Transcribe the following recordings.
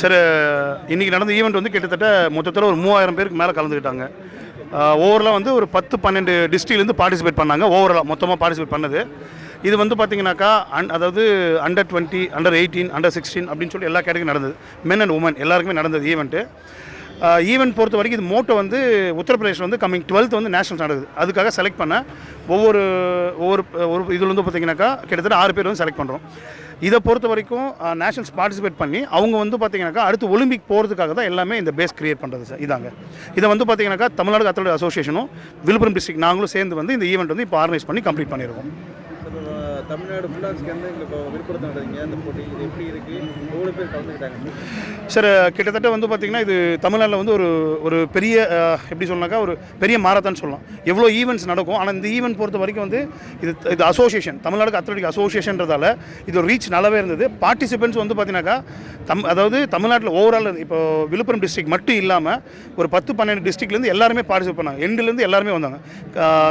Sir இன்றைக்கி நடந்த event வந்து கிட்டத்தட்ட மொத்தத்தில் ஒரு மூவாயிரம் பேருக்கு மேலே கலந்துக்கிட்டாங்க. ஓவரலாக வந்து ஒரு பத்து பன்னெண்டு டிஸ்ட்ரிக்ட்லேருந்து பார்ட்டிசிபேட் பண்ணாங்க. ஓவரலாக மொத்தமாக பார்ட்டிசிபேட் பண்ணது. இது வந்து பார்த்தீங்கன்னாக்கா அன் அதாவது under twenty under eighteen under sixteen அப்படின்னு சொல்லி எல்லா கேட்டகரி நடந்தது. மென் அண்ட் உமன் எல்லாருக்குமே நடந்தது ஈவெண்ட்டு ஈவெண்ட் பொறுத்த வரைக்கும் இது மோட்டோ வந்து உத்தரப்பிரதேஷ் வந்து கம்மிங் டுவெல்த் வந்து நேஷனல்ஸ் நடக்குது. அதுக்காக செலக்ட் பண்ண ஒவ்வொரு ஒவ்வொரு ஒரு இதில் வந்து பார்த்தீங்கன்னாக்கா கிட்டத்தட்ட ஆறு பேர் வந்து செலக்ட் பண்ணுறோம் இதை பொறுத்த வரைக்கும் நேஷனல்ஸ் பார்ட்டிசிபேட் பண்ணி அவங்க வந்து பார்த்தீங்கன்னாக்கா அடுத்து ஒலிம்பிக் போகிறதுக்காக தான் எல்லாமே இந்த பேஸ் கிரியேட் பண்ணுறது சார். இதாங்க. இதை வந்து பார்த்தீங்கன்னாக்கா தமிழ்நாடு அத்லட் அசோசியேஷனும் விழுப்புரம் டிஸ்ட்ரிக்ட் நாங்களும் சேர்ந்து வந்து இந்த ஈவெண்ட் வந்து இப்போ ஆர்கனைஸ் பண்ணி கம்ப்ளீட் பண்ணியிருக்கோம். தமிழ்நாடு ஃபுல்லாக சேர்ந்து எங்களுக்கு விழுப்புரத்தில் நடந்தீங்க அந்த போட்டி இது எப்படி இருக்குது எவ்வளோ பேர் கலந்துக்கிட்டாங்க? சார் கிட்டத்தட்ட வந்து பார்த்திங்கன்னா இது தமிழ்நாட்டில் வந்து ஒரு ஒரு பெரிய எப்படி சொல்லனாக்கா ஒரு பெரிய மாரத்தான் சொல்லலாம். எவ்வளோ ஈவெண்ட்ஸ் நடக்கும் ஆனால் இந்த ஈவெண்ட் பொறுத்த வரைக்கும் வந்து இது இது அசோசியேஷன் தமிழ்நாடு அத்லட்டிக் அசோசியேஷன்றதால இது ஒரு ரீச் நல்லாவே இருந்தது. பார்ட்டிசிபென்ட்ஸ் வந்து பார்த்தீங்கன்னாக்கா தம் அதாவது தமிழ்நாட்டில் ஓவரால் இப்போ விழுப்புரம் டிஸ்ட்ரிக் மட்டும் இல்லாமல் ஒரு பத்து பன்னெண்டு டிஸ்ட்ரிக்ட்லேருந்து எல்லாருமே பார்ட்டிசிபேட் பண்ணாங்க. எண்டுலேருந்து எல்லாருமே வந்தாங்க.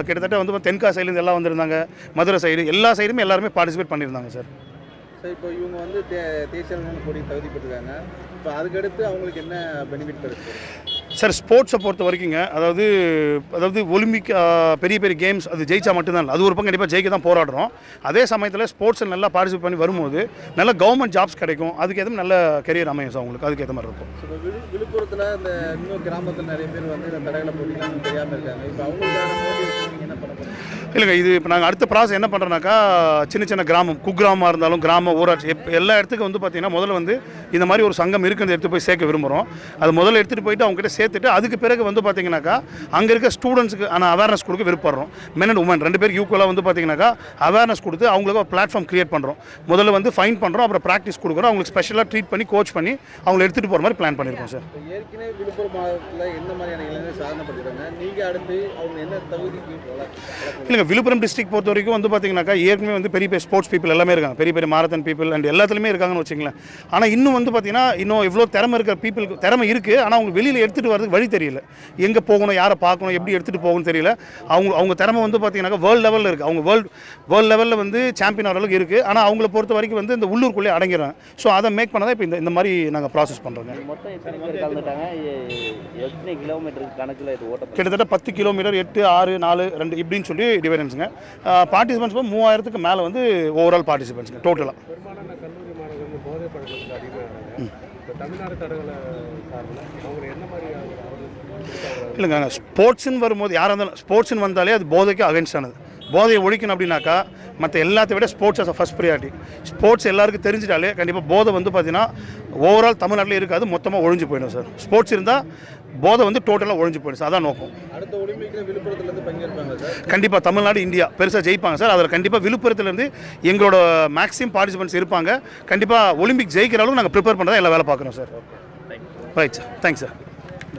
கிட்டத்தட்ட வந்து தென்கா சைட்லேருந்து எல்லாம் வந்திருந்தாங்க. மதுரை சைடு எல்லா சைடுமே எல்லாருமே பார்ட்டிசிபேட் பண்ணியிருந்தாங்க சார். சார் இப்போ இவங்க வந்து தே தேசிய கொடி தகுதி பெற்றிருக்காங்க. இப்போ அதுக்கடுத்து அவங்களுக்கு என்ன பெனிஃபிட் கிடைச்சிருக்கு? சார் ஸ்போர்ட்ஸை பொறுத்த வரைக்குங்க அதாவது அதாவது ஒலிம்பிக் பெரிய பெரிய கேம்ஸ் அது ஜெயிச்சா மட்டும்தான் இல்லை. அது ஒரு பக்கம் கண்டிப்பாக ஜெயிக்க தான் போராடுறோம். அதே சமயத்தில் ஸ்போர்ட்ஸில் நல்லா பார்ட்டிசிபேட் பண்ணி வரும்போது நல்ல கவர்மெண்ட் ஜாப்ஸ் கிடைக்கும். அதுக்கு எதுவும் நல்ல கெரியர் அமையும் சார் உங்களுக்கு. அதுக்கு ஏற்ற மாதிரி இருக்கும். விழுப்புரத்தில் இந்த இன்னும் கிராமத்தில் நிறைய பேர் வந்து இந்த தடகள போட்டிலாம் தெரியாமல் இருக்காங்க. இப்போ என்ன பண்ண போகிறீங்க இல்லைங்க இது இப்போ நாங்கள் அடுத்த ப்ராசஸ் என்ன பண்ணுறோன்னாக்கா சின்ன சின்ன கிராமம் குக்கிராமமாக இருந்தாலும் கிராம ஊராட்சி எல்லா இடத்துக்கும் வந்து பார்த்தீங்கன்னா முதல்ல வந்து இந்த மாதிரி ஒரு சங்கம் இருக்குன்னு எடுத்து போய் சேர்க்க விரும்புகிறோம் அது முதல்ல எடுத்துகிட்டு போயிட்டு அவங்ககிட்ட சேர்த்துட்டு அதுக்கு பிறகு வந்து பார்த்தீங்கன்னாக்கா அங்கே இருக்க ஸ்டூடெண்ட்ஸுக்கு ஆனால் அவேர்னஸ் கொடுக்க விருப்பப்படுறோம். மென் அண்ட் உமன் ரெண்டு பேருக்கு ஈக்குவலாக வந்து பார்த்தீங்கன்னாக்கா அவேர்னஸ் கொடுத்து அவங்களுக்கு ஒரு பிளாட்ஃபார்ம் கிரியேட் பண்ணுறோம் முதல்ல வந்து ஃபைன் பண்ணுறோம் அப்புறம் ப்ராக்டிஸ் கொடுக்குறோம். அவங்களுக்கு ஸ்பெஷலாக ட்ரீட் பண்ணி கோச் பண்ணி அவங்களை எடுத்துகிட்டு போகிற மாதிரி பிளான் பண்ணியிருக்கோம் சார் ஏற்கனவே விழுப்புரம் மாவட்டத்தில் எந்த மாதிரியான இளைஞர் சாதனை நீங்கள் அடுத்து அவங்க என்ன தகுதிக்கு இல்லைங்க விழுப்புரம் டிஸ்ட்ரிக்ட் பொறுத்த வரைக்கும் வந்து பார்த்தீங்கன்னாக்கா ஏற்கனவே வந்து பெரிய பெரிய ஸ்போர்ட்ஸ் பீப்பிள் எல்லாமே இருக்காங்க. பெரிய பெரிய மாரத்தான் பீப்பிள் அண்ட் எல்லாத்துலேயுமே இருக்காங்கன்னு வச்சுங்களேன் ஆனால் இன்னும் வந்து பார்த்தீங்கன்னா இன்னும் இவ்வளோ திறமை இருக்கிற பீப்புளுக்கு திறமை இருக்குது ஆனால் அவங்க வெளியில் எடுத்துகிட்டு வரதுக்கு வழி தெரியல. எங்கே போகணும் யாரை பார்க்கணும் எப்படி எடுத்துகிட்டு போகணும்னு தெரியல. அவங்க அவங்க திறமை வந்து பார்த்தீங்கன்னாக்கா வேர்ல்டு லெவலில் இருக்குது அவங்க வேர்ல்டு வேர்ல்டு லெவலில் வந்து சாம்பியன் ஆகிற அளவுக்கு இருக்குது ஆனால் அவங்கள பொறுத்த வரைக்கும் வந்து இந்த உள்ளூருக்குள்ளே அடங்கிடுறாங்க ஸோ அதை மேக் பண்ண தான் இப்போ இந்த இந்த மாதிரி நாங்கள் ப்ராசஸ் பண்ணுறோங்க மொத்தம் எத்தனை பேர் கலந்துட்டாங்க? எ- எத்தனை கிலோமீட்டருக்கு கணக்கில் இது ஓட்ட கிட்டத்தட்ட பத்து கிலோமீட்டர் எட்டு ஆறு நாலு ரெண்டு இப்படின்னு சொல்லி டிவைடன்ஸுங்க பார்ட்டிசிபென்ட்ஸ் மூவாயிரத்துக்கு மேலே வந்து ஓவரால் பார்ட்டிசிபென்ட்ஸுங்க டோட்டலாக தமிழ்நாடு தடகள சார்பில் அவங்க என்ன மாதிரி இல்லைங்க ஸ்போர்ட்ஸ்னு வரும்போது யாராக இருந்தாலும் ஸ்போர்ட்ஸ்னு வந்தாலே அது போதைக்கு அகைன்ஸ்ட் ஆனது. போதையை ஒழிக்கணும் அப்படின்னாக்கா மற்ற எல்லாத்தை விட sports as first priority sports எல்லாருக்கும் தெரிஞ்சிட்டாலே கண்டிப்பாக போதை வந்து பார்த்தீங்கன்னா ஓவரால் தமிழ்நாட்டில் இருக்காது மொத்தமாக ஒழிஞ்சு போயிடும் சார். ஸ்போர்ட்ஸ் இருந்தால் போதை வந்து டோட்டலாக ஒழிஞ்சு போயிடும் சார். அதான் நோக்கம். கண்டிப்பாக தமிழ்நாடு இந்தியா பெருசாக ஜெயிப்பாங்க சார். அதில் கண்டிப்பாக விழுப்புரத்துலேருந்து எங்களோட மேக்ஸிமம் பார்ட்டிசிபென்ட்ஸ் இருப்பாங்க. கண்டிப்பாக ஒலிம்பிக் ஜெயிக்கிற அளவுக்கு நாங்கள் ப்ரிப்பேர் பண்ணுறதா எல்லா வேலை பார்க்குறோம் sir. Right sir thanks sir